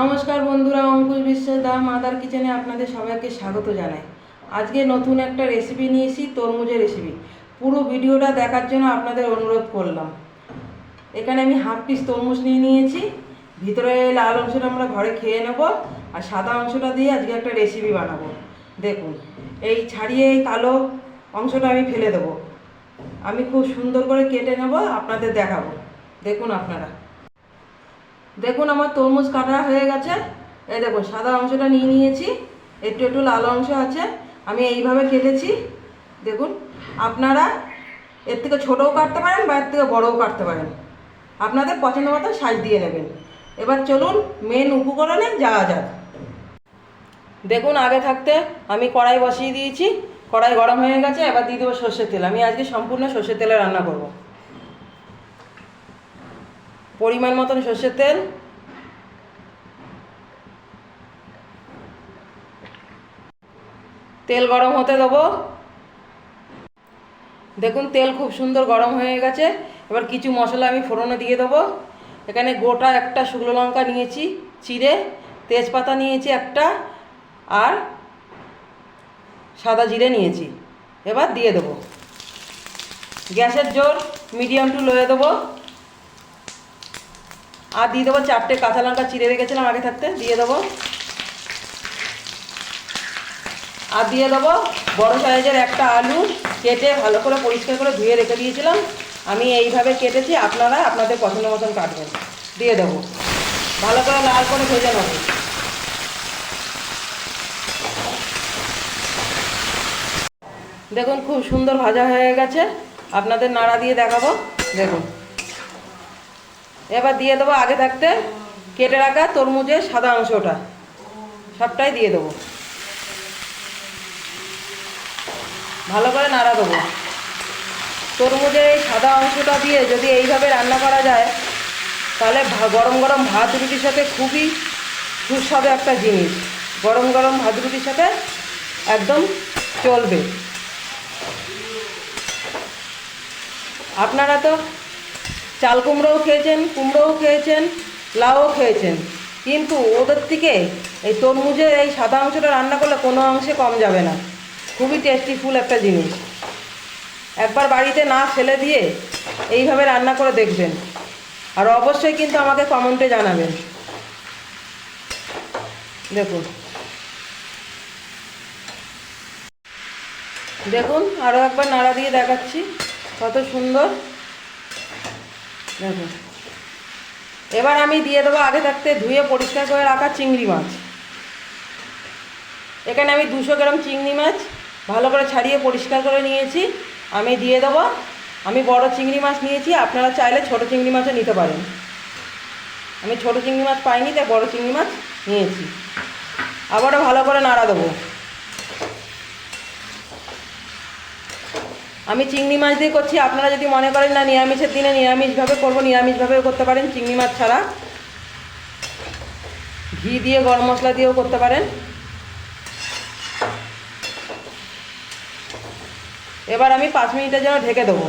নমস্কার বন্ধুরা, অঙ্কুশ বিশ্বের দাম মাদার কিচেনে আপনাদের সবাইকে স্বাগত জানাই। আজকে নতুন একটা রেসিপি নিয়েছি তরমুজের রেসিপি পুরো ভিডিওটা দেখার জন্য আপনাদের অনুরোধ করলাম। এখানে আমি হাফ পিস তরমুজ নিয়ে নিয়েছি। ভিতরে লাল অংশটা আমরা ঘরে খেয়ে নেব আর সাদা অংশটা দিয়ে আজকে একটা রেসিপি বানাবো। দেখুন, এই ছাড়িয়ে এই কালো অংশটা আমি ফেলে দেবো। আমি খুব সুন্দর করে কেটে নেব, আপনাদের দেখাবো। দেখুন আপনারা। দেখুন আমার তরমুজ কাটা হয়ে গেছে। এই দেখুন, সাদা অংশটা নিয়ে নিয়েছি। একটু একটু লাল অংশ আছে, আমি এইভাবে কেটেছি। দেখুন, আপনারা এর থেকে ছোটও কাটতে পারেন বা এর থেকে বড়ও কাটতে পারেন। আপনাদের পছন্দ মতো সাইজ দিয়ে নেবেন। এবার চলুন মেন উপকরণে যাওয়া যাক। দেখুন, আগে থাকতে আমি কড়াই বসিয়ে দিয়েছি। কড়াই গরম হয়ে গেছে, এবার দিয়ে দেবো সর্ষের তেল। আমি আজকে সম্পূর্ণ সর্ষের তেলে রান্না করব। পরিমাণ মতন সর্ষের তেল। তেল গরম হতে দেবো। দেখুন, তেল খুব সুন্দর গরম হয়ে গেছে। এবার কিছু মশলা আমি ফোড়নে দিয়ে দেবো। এখানে গোটা একটা শুকনো লঙ্কা নিয়েছি, চিড়ে, তেজপাতা নিয়েছি একটা, আর সাদা জিরে নিয়েছি। এবার দিয়ে দেবো। গ্যাসের জোর মিডিয়াম টু লোয়ে দেবো। আর দিয়ে দেবো চারটে কাঁচা লঙ্কা চিড়ে রেখেছিলাম আগে থাকতে, দিয়ে দেবো। আর দিয়ে দেবো বড় সাইজের একটা আলু কেটে ভালো করে পরিষ্কার করে ধুয়ে রেখে দিয়েছিলাম। আমি এইভাবে কেটেছি, আপনারা আপনাদের পছন্দ মতন কাটবেন। দিয়ে দেবো। ভালো করে লাল করে ভেজে নেব। দেখুন, খুব সুন্দর ভাজা হয়ে গেছে। আপনাদের নাড়া দিয়ে দেখাবো। দেখুন। এবার দিয়ে দেবো আগে থাকতে কেটে রাখা তরমুজের সাদা অংশটা। সবটাই দিয়ে দেবো। ভালো করে নাড়া দেবো। তরমুজের এই সাদা অংশটা দিয়ে যদি এইভাবে রান্না করা যায়, তাহলে গরম গরম ভাত রুটির সাথে খুবই সুস্বাদু একটা জিনিস। গরম গরম ভাত রুটির সাথে একদম চলবে। আপনারা তো চাল কুমড়োও খেয়েছেন কুমড়োও খেয়েছেন, লাউও খেয়েছেন। কিন্তু ওদের থেকে এই তরমুজের এই সাদা অংশটা রান্না করলে কোনো অংশে কম যাবে না। খুবই টেস্টিফুল একটা জিনিস। একবার বাড়িতে না ফেলে দিয়ে এইভাবে রান্না করে দেখবেন। আর অবশ্যই কিন্তু আমাকে কমেন্টে জানাবেন। দেখুন। দেখুন আরও একবার নাড়া দিয়ে দেখাচ্ছি। কত সুন্দর। দেখুন এবার আমি দিয়ে দেবো আগে থাকতে ধুয়ে পরিষ্কার করে রাখা চিংড়ি মাছ। এখানে আমি দুশো গ্রাম চিংড়ি মাছ ভালো করে ছাড়িয়ে পরিষ্কার করে নিয়েছি। আমি দিয়ে দেবো। আমি বড় চিংড়ি মাছ নিয়েছি, আপনারা চাইলে ছোট চিংড়ি মাছও নিতে পারেন। আমি ছোট চিংড়ি মাছ পাইনি, তাই বড় চিংড়ি মাছ নিয়েছি। আবারও ভালো করে নাড়া দেবো। আমি চিংড়ি মাছ দিয়ে করছি, আপনারা যদি মনে করেন না নিরামিষের দিনে নিরামিষভাবে করব, নিরামিষভাবেও করতে পারেন, চিংড়ি মাছ ছাড়া। ঘি দিয়ে, গরম মশলা দিয়েও করতে পারেন। এবার আমি পাঁচ মিনিটের জন্য ঢেকে দেবো।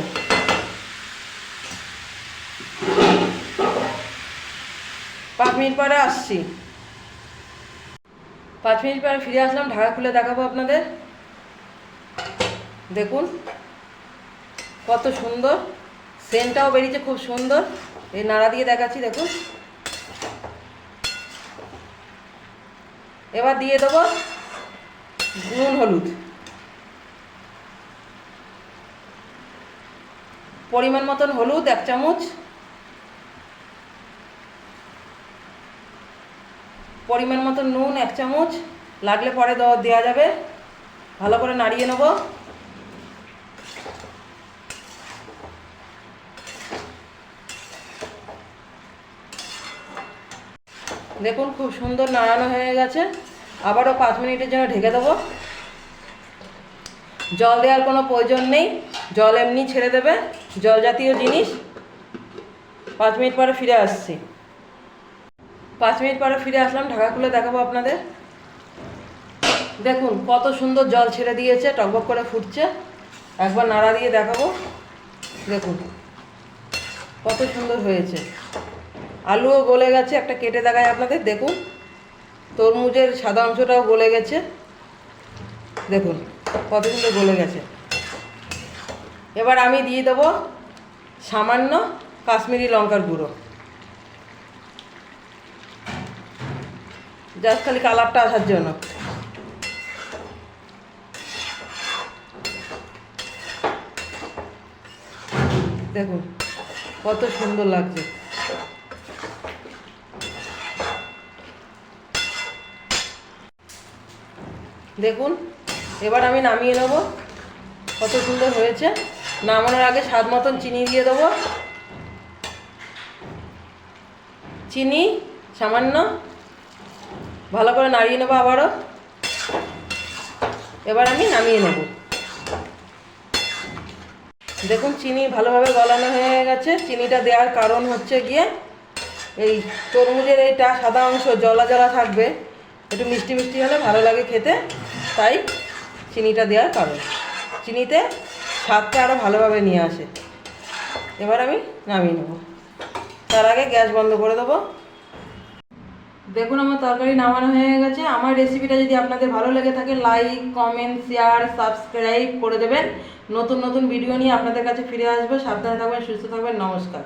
পাঁচ মিনিট পরে আসছি। পাঁচ মিনিট পরে ফিরে আসলাম, ঢাকা খুলে দেখাবো আপনাদের। দেখুন। কত সুন্দর। সেন্টটাও বেরিয়েছে, খুব সুন্দর। এই নাড়া দিয়ে দেখাচ্ছি দেখুন এবার দিয়ে দেবো নুন, হলুদ। পরিমাণ মতন হলুদ, এক চামচ। পরিমাণ মতন নুন, এক চামচ। লাগলে পরে দেওয়া দেওয়া যাবে। ভালো করে নাড়িয়ে নেব। দেখুন, খুব সুন্দর নাড়ানো হয়ে গেছে। আবারও পাঁচ মিনিটের জন্য ঢেকে দেবো। জল দেওয়ার কোনো প্রয়োজন নেই। জল এমনি ছেড়ে দেবে। জল জাতীয় জিনিস। পাঁচ মিনিট পরে ফিরে আসছি। পাঁচ মিনিট পরে ফিরে আসলাম। ঢাকা খুলে দেখাবো আপনাদের। দেখুন, কত সুন্দর জল ছেড়ে দিয়েছে। টকবক করে ফুটছে। একবার নাড়া দিয়ে দেখাবো। দেখুন, কত সুন্দর হয়েছে। আলুও গলে গেছে, একটা কেটে দেখায় আপনাদের, দেখুন। তরমুজের সাদা অংশটাও গলে গেছে। দেখুন কত সুন্দর গলে গেছে। এবার আমি দিয়ে দেবো সামান্য কাশ্মীরি লঙ্কার গুঁড়ো। জাস্ট খালি কালারটা আসার জন্য। দেখুন, কত সুন্দর লাগছে। দেখুন, এবার আমি নামিয়ে নেব। কত সুন্দর হয়েছে। নামানোর আগে স্বাদ মতন চিনি দিয়ে দেবো। চিনি সামান্য। ভালো করে নাড়িয়ে নেব আবারও। এবার আমি নামিয়ে নেব। দেখুন, চিনি ভালোভাবে গলানো হয়ে গেছে। চিনিটা দেওয়ার কারণ হচ্ছে গিয়ে এই তরমুজের এইটা সাদা অংশ, জলা জলা থাকবে। একটু মিষ্টি মিষ্টি হলে ভালো লাগে খেতে। তাই চিনিটা দেওয়ার কারণ। চিনিতে স্বাদটা আরও ভালোভাবে নিয়ে আসে। এবার আমি নামিয়ে নেব। তার আগে গ্যাস বন্ধ করে দেবো। দেখুন, আমার তরকারি নামানো হয়ে গেছে। আমার রেসিপিটা যদি আপনাদের ভালো লেগে থাকে লাইক কমেন্ট শেয়ার সাবস্ক্রাইব করে দেবেন। নতুন নতুন ভিডিও নিয়ে আপনাদের কাছে ফিরে আসব। সাবধানে থাকবেন, সুস্থ থাকবেন। নমস্কার।